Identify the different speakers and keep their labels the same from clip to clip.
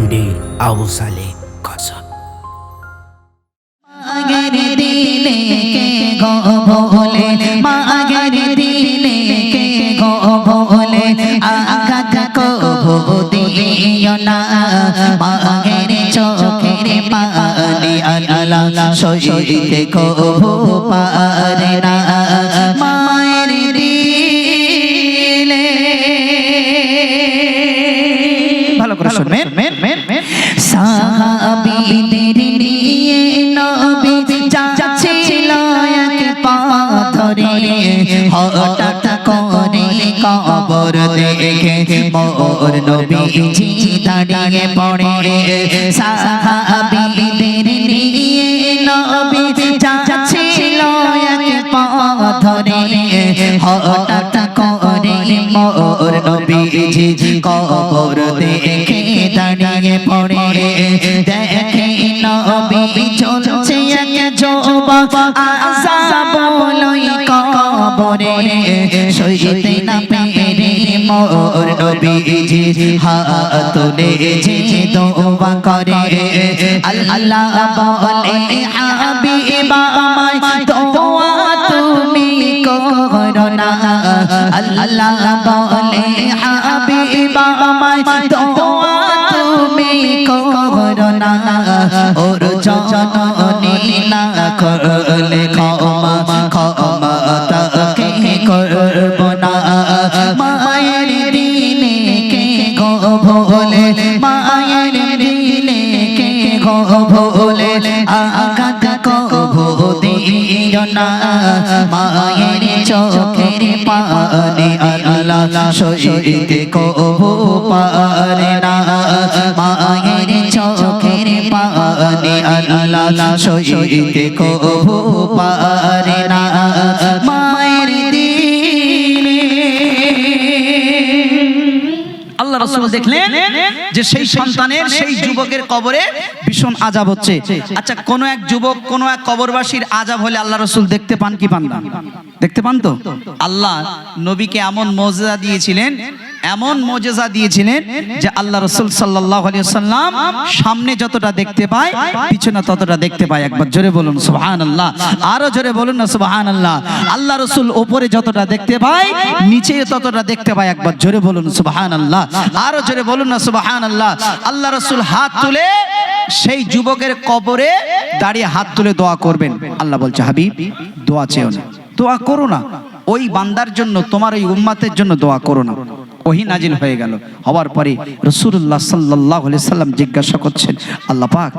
Speaker 1: MD Abu সালে কসব
Speaker 2: মাগের দিলে কে গো ভোলে, মাগের দিলে কে গো ভোলে, আঘাত কো দিও না। মাগের চোখের পানি আল্লাহ সইতে কো পারে না। দেখে মোর নবীজি দাঁড়িয়ে পড়ে সাহাবীদের নিয়ে নবী যাচ্ছিল এক পাথরে। হঠাৎ করে মোর নবীজি কবর দেখে দাঁড়িয়ে পড়ে। দেখে নবী চলছে এক জবা আসাব লই কবরে। সইতে না মোর নবীজি হাত তুলে দোয়া করে আল্লাহ বলে হাবিবা আমায় দোয়া তুমি করো না আল্লাহ বলে ভোলে আঘাত কো দিও না মায়ের চোখের পানে আল্লাহ সইতে কো পারে না। মায়ের চোখের পানে আল্লাহ সইতে কো পারে
Speaker 3: রসুল দেখলেন যে সেই সন্তানের সেই যুবকের কবরে ভীষণ আজাব হচ্ছে। আচ্ছা কোন এক যুবক, কোন এক কবরবাসীর আজাব হলে আল্লাহ রসুল দেখতে পান কি পান না? দেখতে পান তো? আল্লাহ নবীকে এমন মর্যাদা দিয়েছিলেন এমন মজেজা দিয়েছিলেন যে আল্লাহ রসুল সাল্লাহ সাল্লাম সামনে যতটা দেখতে পায়, পিছনে ততটা দেখতে পায়। একবার জোরে বলুন সুবহান আল্লাহ আরও জোরে বলুন না সুবহান আল্লাহ আল্লাহ রসুল ওপরে যতটা দেখতে পায়, নিচে ততটা দেখতে পায়। একবার জোরে বলুন সুবহান আল্লাহ আরও জোরে বলুন না সুবহান আল্লাহ আল্লাহ রসুল হাত তুলে সেই যুবকের কবরে দাঁড়িয়ে হাত তুলে দোয়া করবেন। আল্লাহ বলছে, হাবিব, দোয়া চেও না। দোয়া করো না। ওই বান্দার জন্য, তোমার ওই উম্মাতের জন্য দোয়া করো না। ওহি নাজিল হয়ে গেল। হওয়ার পরে রসুল্লাহ সাল্লাহ সাল্লাম জিজ্ঞাসা করছেন, আল্লাহ পাক,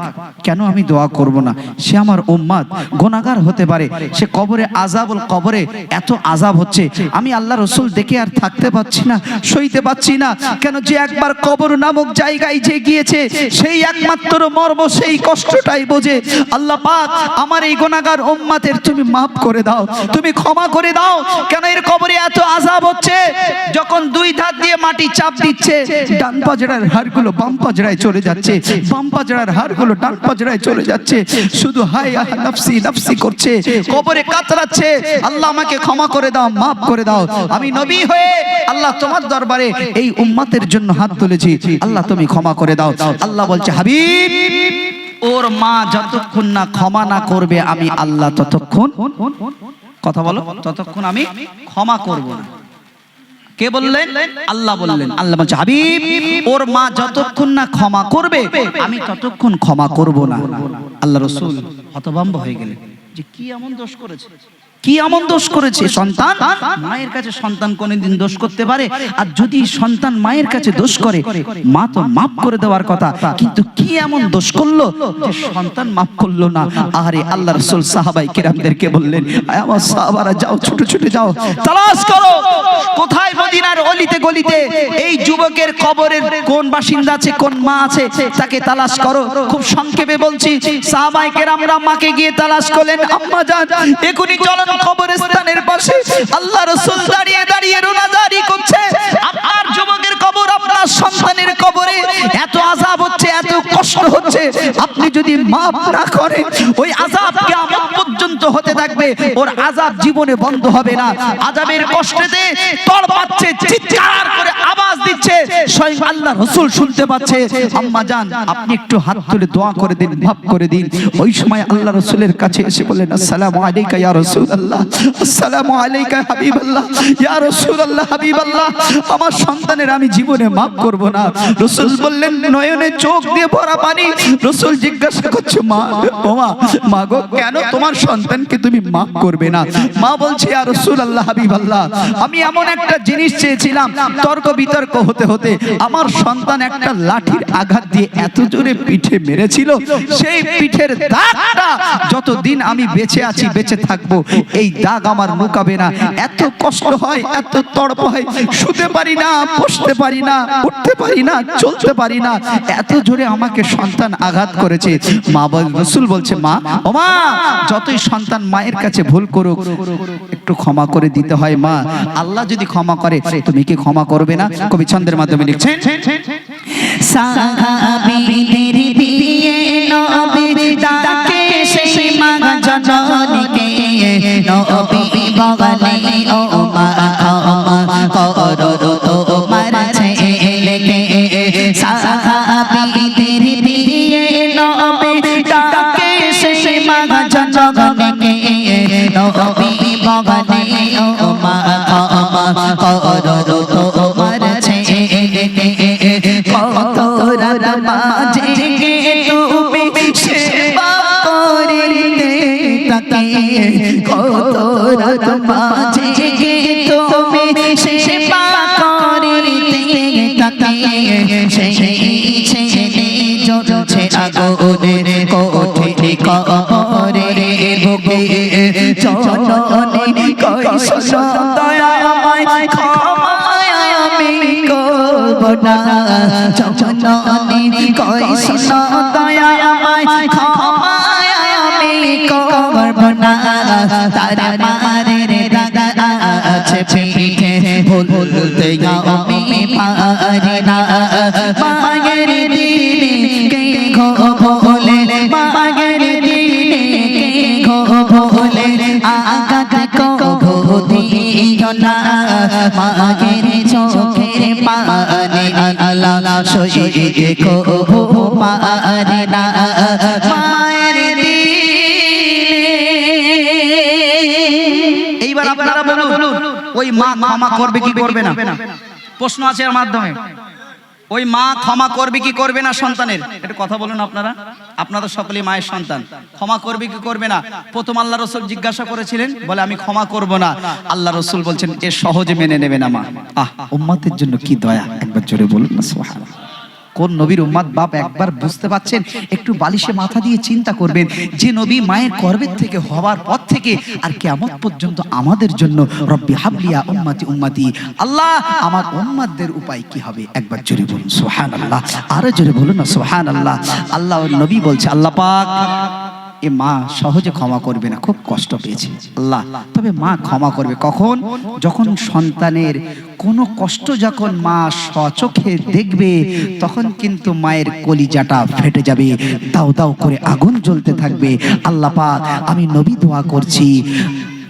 Speaker 3: কেন আমি দোয়া করব না? সে আমার উম্মাদ গোনাগার হতে পারে, সে কবরে আজাবল কবরে এত আজাব হচ্ছে, আমি আল্লাহ রসুল দেখে আর থাকতে পাচ্ছি না, সইতে পাচ্ছি না, কেন যে একবার কবর নামক জায়গায় যে গিয়েছে, সেই একমাত্র মর্ম, সেই কষ্টটাই বোঝে। আল্লাহ পাক, আমার এই গোনাগার উম্মাতের তুমি মাফ করে দাও, তুমি ক্ষমা করে দাও। কেন এর কবরে এত আজাব হচ্ছে? যখন দুই ধার দিয়ে মাটি চাপ দিচ্ছে। ডান পাজরার হাড়গুলো বাম পাজরায় চলে যাচ্ছে। বাম পাজরার হাড়গুলো ডান পাজরায় চলে যাচ্ছে। শুধু হাই নফসি নফসি করছে। কবরে কাতরাচ্ছে। আল্লাহ আমাকে ক্ষমা করে দাও, মাফ করে দাও। আমি নবী হয়ে আল্লাহ তোমার দরবারে এই উম্মাতের জন্য হাত তুলেছি। আল্লাহ তুমি ক্ষমা করে দাও। আল্লাহ বলছে, হাবিব, ওর মা যতক্ষণ না ক্ষমা না করবে, আমি আল্লাহ ততক্ষণ কথা বলো, ততক্ষণ আমি ক্ষমা করব না। কে বললেন? আল্লাহ বললেন। আল্লাহ বলছে, হাবিব, ওর মা যতক্ষণ না ক্ষমা করবে, আমি ততক্ষণ ক্ষমা করব না। আল্লাহ রসুল হতভম্ব হয়ে গেলেন। যে কি এমন দোষ করেছে? কি এমন দোষ করেছে? সন্তান? মায়ের কাছে সন্তান কোনদিন দোষ করতে পারে? আর যদি সন্তান মায়ের কাছে দোষ করে, মা তো মাফ করে দেওয়ার কথা। কিন্তু কি এমন দোষ করল? যে সন্তান মাফ করল না। আরে আল্লাহ রসুল সাহাবাই কেরামদেরকে বললেন আমার সাহাবারা, যাও, ছুটে ছুটে যাও। তালাশ করো। কোথায় মদিনার অলিতে গলিতে এই যুবকের কবরের কোন বাসিন্দা আছে, কোন মা আছে? তাকে তালাশ করো। খুব সংক্ষেপে বলছি, সাহাবাই কেরামরা মাকে গিয়ে তালাশ করলেন, আম্মা জান এখনই চলন কবরস্থানের পাশে আল্লাহ রসুল দাঁড়িয়ে দাঁড়িয়ে রোনাজারি করছে। আপনার যুবকের কবর, আপনার সন্তানের কবরে এত আজাব হচ্ছে, এত কষ্ট হচ্ছে। আপনি যদি মাফ না করেন, ওই আজাব কিয়ামত পর্যন্ত হতে থাকবে। ওর আজাব জীবনে বন্ধ হবে না। আজাবের কষ্টেতে তড়পাচ্ছে চিৎকার করে আওয়াজ দিচ্ছে বলছে স্বয়ং আল্লাহ রসুল শুনতে পাচ্ছে, আম্মা জান, আপনি একটু হাত তুলে দোয়া করে দিন, মাফ করে দিন। ওই সময় আল্লাহ রসুলের কাছে এসে আসসালামু আলাইকা ইয়া রাসূলুল্লাহ, আসসালামু আলাইকা হাবিবাল্লাহ, ইয়া রাসূলুল্লাহ, হাবিবাল্লাহ, আমার সন্তানের আমি জীবনে মাফ করব না। রসুল বললেন, নয়নে চোখ দিয়ে ভরা পানি। রসুল জিজ্ঞাসা করছে, মা, ও মা মা গো, কেন তোমার সন্তানকে তুমি মাফ করবে না? মা বলছে, ইয়া রাসূলুল্লাহ, হাবিবাল্লাহ, আমি এমন একটা জিনিস চেয়েছিলাম, তর্ক বিতর্ক হতে হতে আমার সন্তান একটা লাঠির আঘাত দিয়ে এত জোরে পিঠে মেরেছিল, সেই পিঠের দাগটা যতদিন আমি বেঁচে আছি, বেঁচে থাকব, এই দাগ আমার মুকাবে না। এত কষ্ট হয়, এত তড়প হয়, শুতে পারি না, বসতে পারি না, উঠতে পারি না, চলতে পারি না। এত জোরে আমাকে সন্তান আঘাত করেছে। মা বল রসুল বলছে, মা, ও মা, যতই সন্তান মায়ের কাছে ভুল করুক একটু ক্ষমা করে দিতে হয়, মা। আল্লাহ যদি ক্ষমা করে, তুমি কি ক্ষমা করবে না? কবি ছন্দের মাধ্যমে লিখছেন
Speaker 2: ও মা জ্বলছে আগুনের কোঠে করে বুকে চলনে কইস দয়াময় ক্ষমায় আমি করব না চলনে দয়াময় ক্ষমায় আমি করব না তার আছে পিঠে ভুল ভুলতে আমি পারি না। মায়ের দিনে কে ঘো ভোলে, মায়ের দিনে কে ঘো ভোলে, আঘাত কো দিও না। মায়ের চোখের পানি আল্লাহ সইয়ে কো পারে না।
Speaker 3: বলুন, ওই মা ক্ষমা করবে কি করবে না? প্রশ্ন আছে এর মাধ্যমে। ওই মা ক্ষমা করবে কি করবে না সন্তানের? একটু কথা বলুন আপনারা। আপনারা সকলেই মায়ের সন্তান। ক্ষমা করবে কি করবে না? প্রথম আল্লাহ রসুল জিজ্ঞাসা করেছিলেন, বলে, আমি ক্ষমা করব না। আল্লাহ রসুল বলছেন, এ সহজে মেনে নেবে না মা। আহ, উম্মাতের জন্য কি দয়া? একবার জোরে বলুন না, সুবহানাল্লাহ। কোন নবীর উম্মাদ বাপ একবার বুঝতে পাচ্ছেন একটু বালিশে মাথা দিয়ে চিন্তা করবেন। যে নবী মায়ের গর্ভের থেকে হওয়ার পর থেকে আর কেমন পর্যন্ত আমাদের জন্য রব্বি হাবলিয়া উম্মাতি উম্মাতি। আল্লাহ, আমার উম্মাদদের উপায় কি হবে? একবার জোরে বলুন সোহান আল্লাহ আরও জোরে বলুন না সোহান আল্লাহ আল্লাহ নবী বলছে, আল্লাহ পাক এ মা সহজে ক্ষমা করবে না, খুব কষ্ট পেয়েছে। আল্লাহ, তবে মা ক্ষমা করবে। কখন? যখন সন্তানের কোনো কষ্ট যখন মা সচোখে দেখবে, তখন কিন্তু মায়ের কলিজাটা ফেটে যাবে, দাও দাও করে আগুন জ্বলতে থাকবে। আল্লাহ পাক, আমি নবী দোয়া করছি,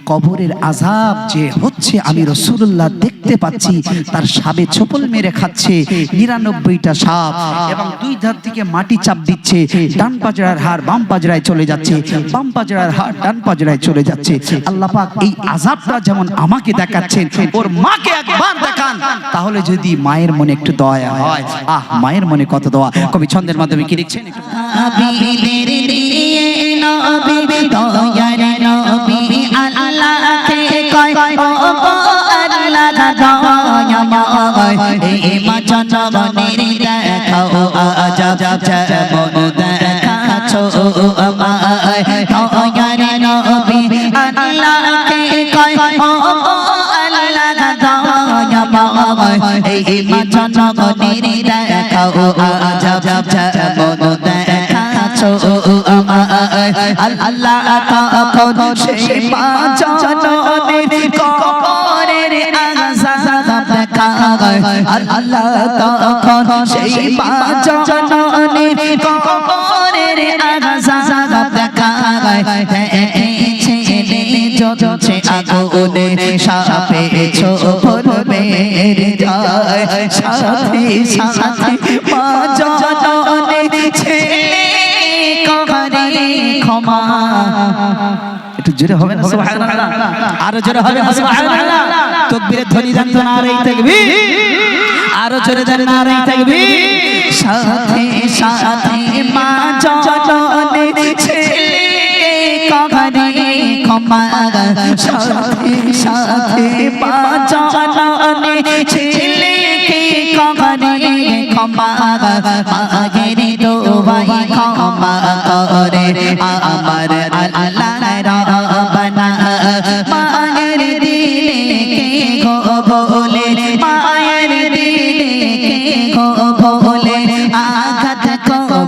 Speaker 3: কবরের আজাব যে হচ্ছে আমি রসুল্লাহ দেখতে পাচ্ছি, তার সাবে ছোপল মেরে খাচ্ছে, নিরানব্বইটা সাপ এবং দুই ধার থেকে মাটি চাপ দিচ্ছে, ডান পাজরার হাড় বাম পাজরায় চলে যাচ্ছে, বাম পাজরার হাড় ডান পাজরায় চলে যাচ্ছে। আল্লাহ পাক এই আজাবটা যেমন আমাকে দেখাচ্ছেন, ওর মাকে একবার দেখান। তাহলে যদি মায়ের মনে একটু দয়া হয়, আহ, মায়ের মনে কত দয়া। কবি ছন্দের মাধ্যমে কি লিখছেন? একটু
Speaker 2: মা জনমনের দেখাও, আজাব যেমন দেখাছো আমায়। দয়ার নবী, আল্লাহকে কয় এই মা জনমনের দেখাও, আজাব যেমন দেখাছো আমায়। আল্লাহ তখন সে মা আল্লাহ তখন সেই মা কবরের আযাব দেখায়। জ্বলছে আগুনে সাপে ছোপরবে যায়। সাথে সাথে মা ছেলে করে ক্ষমা
Speaker 3: একটু জোরে হবে না? সুবহানাল্লাহ। আরও জোরে হবে না? সুবহানাল্লাহ। তাকবীরের ধ্বনি জানতো না আর তাকবীর আরও জোরে আর এই তাকবীর
Speaker 2: সাথে সাথে মা ছেলে করে ক্ষমা সাথে সাথে মা জননে ছেলে করে ক্ষমা মাগের দোবাই ক্ষমা করে। আমার আল্লাহ রব্বানা মায়ের দিলে কে গো বলে? মায়ের দিলে কে গো বলে?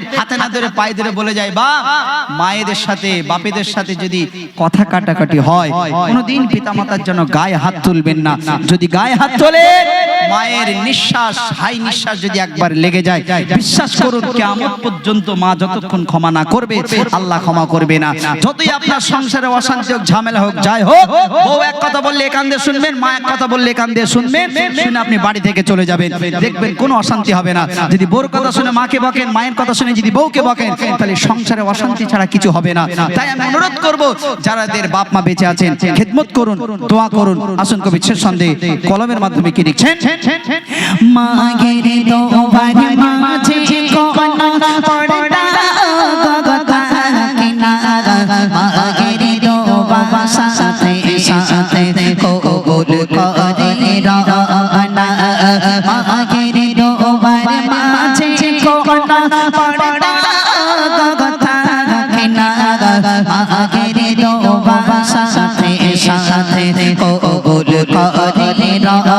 Speaker 3: যুবকদের হাতে না ধরে পায়ে ধরে বলে যায় বা মায়েদের সাথে, বাপেদের সাথে যদি কথা কাটাকাটি হয়, কোনোদিন পিতামাতার জন্য গায়ে হাত তুলবেন না। যদি গায়ে হাত তোলে মায়ের নিঃশ্বাস হাই নিঃশ্বাস যদি একবার লেগে যায় বিশ্বাস করুন কিয়ামত পর্যন্ত মা যতক্ষণ ক্ষমা না করবে আল্লাহ ক্ষমা করবে না। যতই আপনার সংসারে অশান্তি হোক ঝামেলা হোক যাই হোক বউ এক কথা বললে এখান দিয়ে শুনবেন মা এক কথা বললে এখান দিয়ে শুনবেন শুনে আপনি বাড়ি থেকে চলে যাবেন। দেখবেন কোনো অশান্তি হবে না। যদি বোর কথা শুনে মাকে বকেন মায়ের কথা শুনে যদি বউকে বকেন তাহলে সংসারে অশান্তি ছাড়া কিছু হবে না। তাই আমি অনুরোধ করব যারাদের বাপ মা বেঁচে আছেন খেদমত করুন দোয়া করুন। আসুন কবি শেষ সন্দেহ কলমের মাধ্যমে কি লিখছেন?
Speaker 2: মাগের দোবার মাঝে কোনা পড়তা গগতা কিনারা মাগের দোবার সাথে সাথে কোবুল করে রানা মাগের দোবার মাঝে কোনা পড়তা গগতা কিনারা মাগের দোবার সাথে সাথে কোবুল করে রানা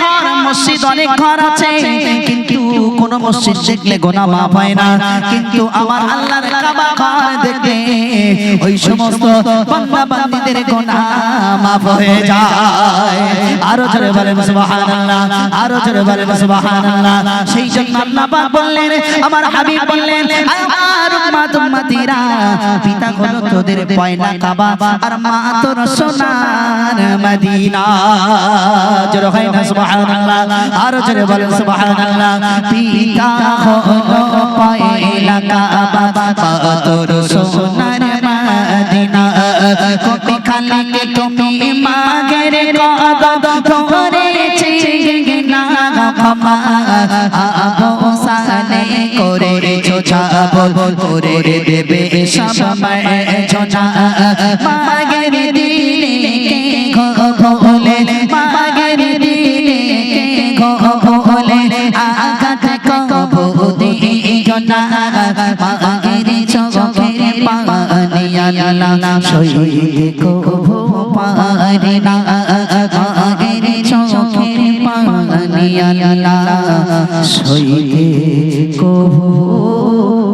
Speaker 3: ঘর মসজিদ অনেক ঘর আছে কিন্তু কোন মসজিদ দেখলে গোনা মাফ হয় না। কিন্তু আমার আল্লাহর কাবা ঘর দেখলে ওই সমস্ত বান্দা বান্দীদের গোনা মাফ হয়ে যায়। আরও জোরে বলেন সুবহানাল্লাহ। আরও জোরে বলেন সুবহানাল্লাহ। সেই জন্য আল্লাহ পাক বললেন আমার হাবিব বললেন আমার উম্মত উম্মতিরা পিতা হলো তোদের পয়লা কাবা আর মা তোর সোনার মদিনা। জোরে হয় না সুবহানাল্লাহ। আরও জোরে বলেন সুবহানাল্লাহ।
Speaker 2: পিতা হলো পয়লা কাবা মা তোর সোনার মদিনা কবি খালিকে তুমি মাগের কদম ধরেছে না ক্ষমা আবু সালে করে ছোছাবল করে দেবে সময় ছোনা মাগের ঘো ভোলে মাগের মাগের চোখের পানি আল্লাহ সইতে কবো পারে না মাগের চোখের পানি আল্লাহ সইতে কবো